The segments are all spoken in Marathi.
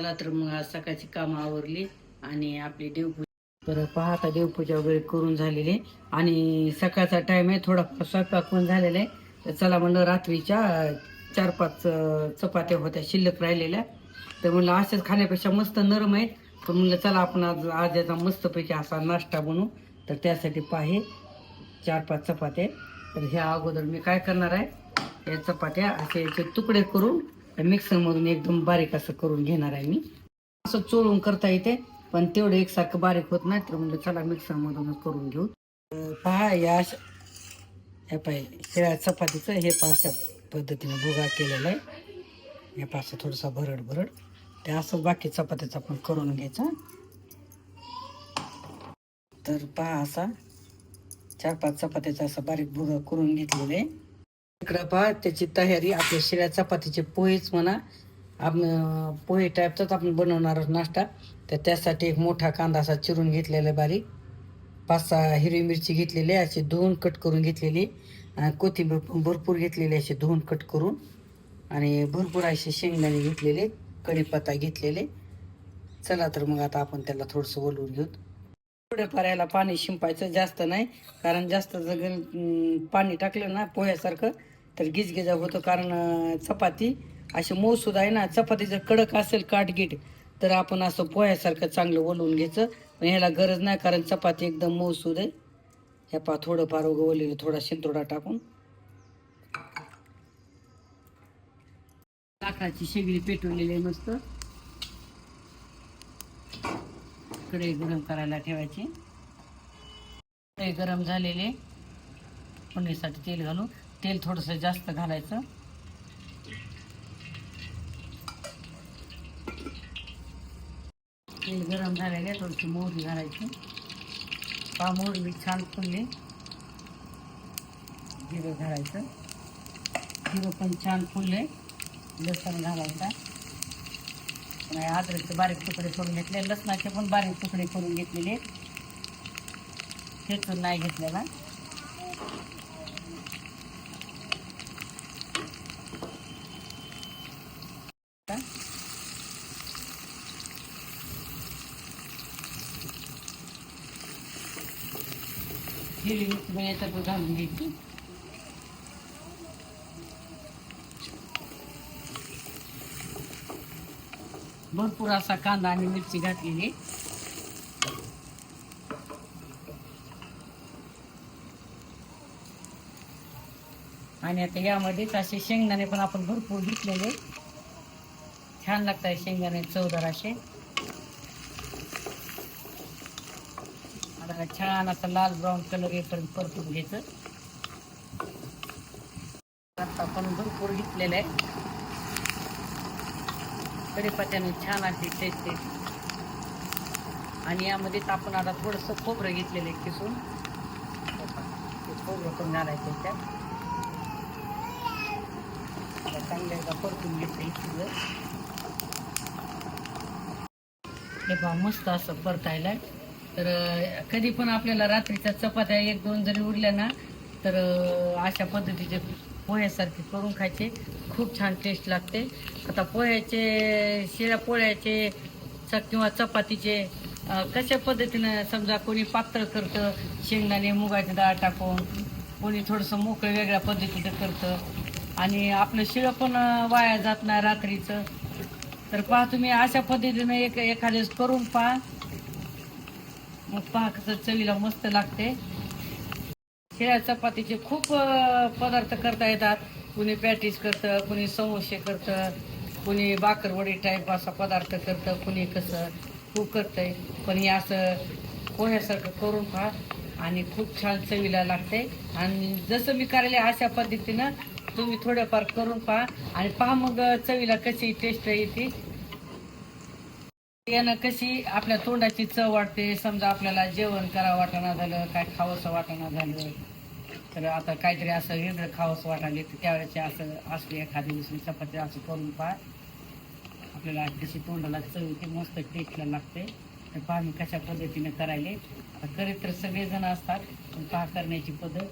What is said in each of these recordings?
चला तर मग आज सकाळची कामं आवरली आणि आपली देवपूजा. तर पहा आता देवपूजा वगैरे करून झालेली. आणि सकाळचा टाइम आहे थोडा स्वयंपाक पण झालेला आहे. तर चला म्हणलं रात्रीच्या चार पाच चपात्या होत्या शिल्लक राहिलेल्या. तर म्हणलं अशाच खाण्यापेक्षा मस्त नरम आहेत. तर म्हणलं चला आपण आज आज याचा मस्तपैकी असा नाश्ता बनवू. तर त्यासाठी पाहे चार पाच चपात्या. तर ह्या अगोदर मी काय करणार आहे या चपात्या असे याचे तुकडे करून मिक्सरमधून एकदम बारीक असं करून घेणार आहे मी. असं चोळून करता येते पण तेवढं एकसारखं बारीक होत नाही तर म्हणलं चला मिक्सरमधूनच करून घेऊ. तर पहा या हे पाय शिळ्या चपातीचं हे पहा अशा पद्धतीने भुगा केलेला आहे. हे पहा असं भरड भरड. ते असं बाकी चपात्याचं आपण करून घ्यायचं. तर पहा असा चार पाच चपात्याचा असा बारीक भुगा करून घेतलेला आहे. इकडं पहा त्याची तयारी आपल्या शिळ्या चपातीचे पोहेच म्हणा. आपण पोहे टाईपचाच आपण बनवणार आहोत नाश्ता. तर त्यासाठी एक मोठा कांदा असा चिरून घेतलेला आहे बारीक. पाच सहा हिरवी मिरची घेतलेली आहे अशी धुवून कट करून घेतलेली. आणि कोथिंबीर पण भरपूर घेतलेली अशी धुवून कट करून. आणि भरपूर असे शेंगदाणे घेतलेले कढीपत्ता घेतलेले. चला तर मग आता आपण त्याला थोडंसं ओलवून घेऊ. थोडंफार याला पाणी शिंपायचं जास्त नाही कारण जास्त जर पाणी टाकलं ना पोह्यासारखं तर गिजगिजा होतं. कारण चपाती अशी मऊसूद आहे ना चपाती जर कडक असेल काटगीट तर आपण असं पोह्यासारखं चांगलं ओलवून घ्यायचं. पण ह्याला गरज नाही कारण चपाती एकदम मऊसूद आहे. ह्या पा थोडंफार उगं ओलेलं थोडा शिंतोडा टाकून. लाकडाची शेगडी पेटवलेली आहे मस्त. कढई गरम करायला ठेवायची. कढई गरम झालेले. फोडणीसाठी तेल घालू तेल थोडंसं जास्त घालायचं. तेल गरम झालेले थोडीशी मोहरी घालायची. पा मोहरी छान फुलली. जिरं घालायचं. जिरं पण छान फुलले. लसण घालायचा. अद्रकचे बारीक तुकडे करून घेतले लसणाचे पण बारीक तुकडे करून घेतलेले. ठेचून नाही घेतलेला. हिरवी मिळेल तर घालून घ्यायची. भरपूर असा कांदा आणि मिरची घातलेली. आणि आता यामध्येच असे शेंगदाणे पण आपण भरपूर घेतलेले. छान लागतात शेंगदाणे चवदार असे. आता छान असा लाल ब्राऊन कलर येपर्यंत परतून घ्यायचं. आता आपण भरपूर घेतलेलं आहे. कढीपत्त्याने छान अशी टेस्ट आणि यामध्ये आपण आता थोडंसं खोबरं घेतलेलं आहे किसून. ते खोबरं पण घालायचं त्यात चांगल्या एकदा परतून घेतलं इथलं. हे पहा मस्त असं परतायला तर कधी पण आपल्याला रात्रीच्या चपात्या एक दोन जरी उरल्या ना तर अशा पद्धतीचे पोह्यासारखे करून खायचे. खूप छान टेस्ट लागते. आता पोह्याचे शिळ्या पोळ्याचे च किंवा चपातीचे कशा पद्धतीनं समजा कोणी पातळ करतं शेंगदाणे मुगाची डाळ टाकून कोणी थोडंसं मोकळं वेगळ्या पद्धतीचं करतं आणि आपलं शिळं पण वाया जात नाही रात्रीचं. तर पहा तुम्ही अशा पद्धतीनं एक एखाद्यास करून पहा. मग पहा कसं चवीला मस्त लागते. शिळ्या चपातीचे खूप पदार्थ करता येतात. कुणी पॅटीज करतं कुणी समोसे करतं कुणी बाकरवडी टाईप असा पदार्थ करतं कुणी कसं खूप करतंय. पण हे असं पोह्यासारखं करून पहा आणि खूप छान चवीला लागते. आणि जसं मी करायले अशा पद्धतीनं तुम्ही थोडंफार करून पहा आणि पहा मग चवीला कशी टेस्ट येते. यानं कशी आपल्या तोंडाची चव वाटते समजा आपल्याला जेवण करावं वाटणं झालं काय खावंसं वाटणं झालं तर आता काहीतरी असं वेगळं खावंसं वाटायला तर त्यावेळेस असं असली एखादी दुसरी चपाती असं करून पहा. आपल्याला जशी तोंडाला चव येते मस्त टेस्टला लागते. तर पहा मी कशा पद्धतीने करायले. आता करीत तर सगळेजण असतात पण पहा करण्याची पद्धत.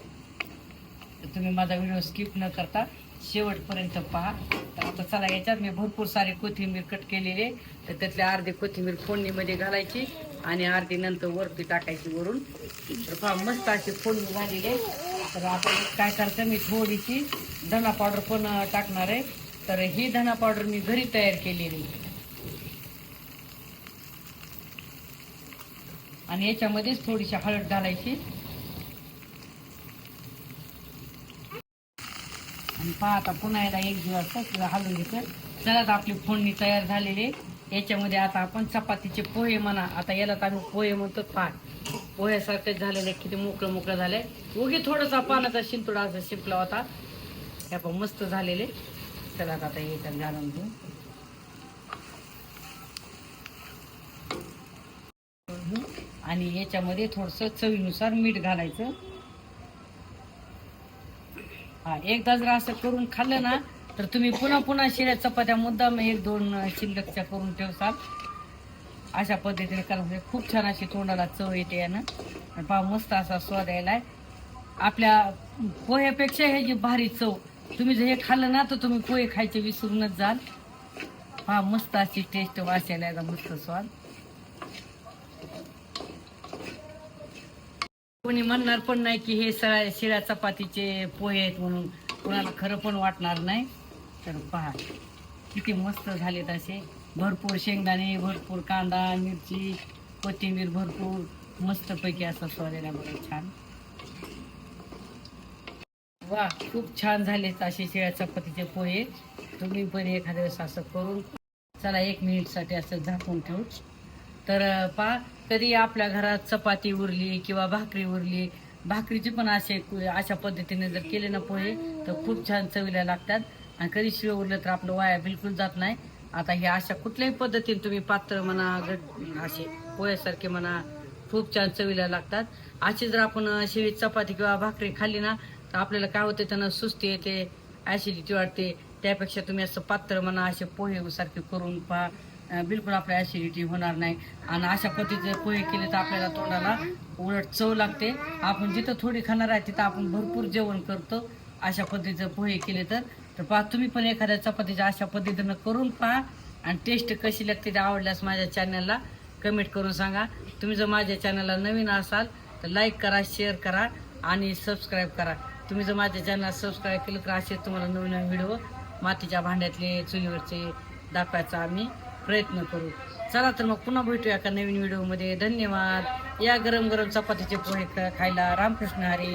तर तुम्ही माझा व्हिडिओ स्किप न करता शेवटपर्यंत पहा. तर आता चला याच्यात मी भरपूर सारी कोथिंबीर कट केलेली. आहे तर त्यातले अर्धी कोथिंबीर फोडणीमध्ये घालायची आणि अर्धी नंतर वरती टाकायची वरून. तर पहा मस्त अशी फोडणी झालेली आहे. तर आता काय करते मी थोडीशी धना पावडर पण टाकणार आहे. तर ही धना पावडर मी घरी तयार केलेली आणि याच्यामध्येच थोडीशी हळद घालायची. आणि पहा आता पुन्हा याला एक दिवस किंवा हलवून घेतं चला आता आपली फोडणी तयार झालेली आहे. याच्यामध्ये आता आपण चपातीचे पोहे म्हणा आता याला तर आम्ही पोहे म्हणतो पहा. पोह्यासारखे झालेले किती मोकळं मोकळं झालंय. उगी थोडासा पाण्याचा शिंतोडा असा शिंपला होता. ह्या पण मस्त झालेले. चला आता हे तर घालून घेऊ. आणि याच्यामध्ये थोडस चवीनुसार मीठ घालायचं. हा एकदा जर असं करून खाल्लं ना तर तुम्ही पुन्हा पुन्हा शिऱ्या चपात्या मुद्दाम एक दोन शिल्लकच्या करून ठेवसाल. अशा पद्धतीने करा. म्हणजे खूप छान अशी तोंडाला चव येते यानं. आणि पहा मस्त असा स्वाद यायलाय. आपल्या पोह्यापेक्षा हे जी भारी चव तुम्ही जर हे खाल्लं ना तर तुम्ही पोहे खायचे विसरूनच जाल. पहा मस्त अशी टेस्ट वाचायला यायला मस्त स्वाद. कोणी म्हणणार पण नाही की हे सळा शिळ्या चपातीचे पोहे आहेत म्हणून. कोणाला खरं पण वाटणार नाही. तर पहा किती मस्त झालेत असे. भरपूर शेंगदाणे भरपूर कांदा मिरची कोथिंबीर भरपूर मस्तपैकी असा स्वाद यायला बघा छान. वा खूप छान झालेत असे शिळ्या चपातीचे पोहे. तुम्ही पण एखाद्या वेळेस असं करून चला एक मिनिटसाठी असं झाकून ठेवू. तर पा कधी आपल्या घरात चपाती उरली किंवा भाकरी उरली भाकरीची पण असे अशा पद्धतीने जर केले ना पोहे तर खूप छान चवीला लागतात. आणि कधी शिळ उरलं तर आपलं वाया बिलकुल जात नाही. आता हे अशा कुठल्याही पद्धतीने तुम्ही पात्र म्हणा गट असे पोह्यासारखे म्हणा खूप छान चवीला लागतात. अशी जर आपण शेवी चपाती किंवा भाकरी खाल्ली ना तर आपल्याला काय होते त्यांना सुस्ती येते ॲसिडिटी वाढते. त्यापेक्षा तुम्ही असं पात्र म्हणा असे पोहे सारखे करून पहा. बिलकुल आपल्या ॲसिडिटी होणार नाही. आणि अशा पद्धतीचे पोहे केले तर आपल्याला तोंडाला उलट चव लागते. आपण जिथं थोडी खाणार आहे तिथं आपण भरपूर जेवण करतो. अशा पद्धतीचं पोहे केले तर तर पहा तुम्ही पण एखाद्या चपातीच्या अशा पद्धतीनं करून पहा. आणि टेस्ट कशी लागते ते आवडल्यास माझ्या चॅनलला कमेंट करून सांगा. तुम्ही जर माझ्या चॅनलला नवीन असाल तर लाईक करा शेअर करा आणि सबस्क्राईब करा. तुम्ही जर माझ्या चॅनलला सबस्क्राईब केलं तर असे तुम्हाला नवीन नवीन व्हिडिओ मातीच्या भांड्यातले चुलीवरचे दाखवायचा आम्ही प्रयत्न करू. चला तर मग पुन्हा भेटूया एका नवीन व्हिडिओमध्ये धन्यवाद. या गरम गरम चपातीचे पोहे खायला. रामकृष्ण हरी.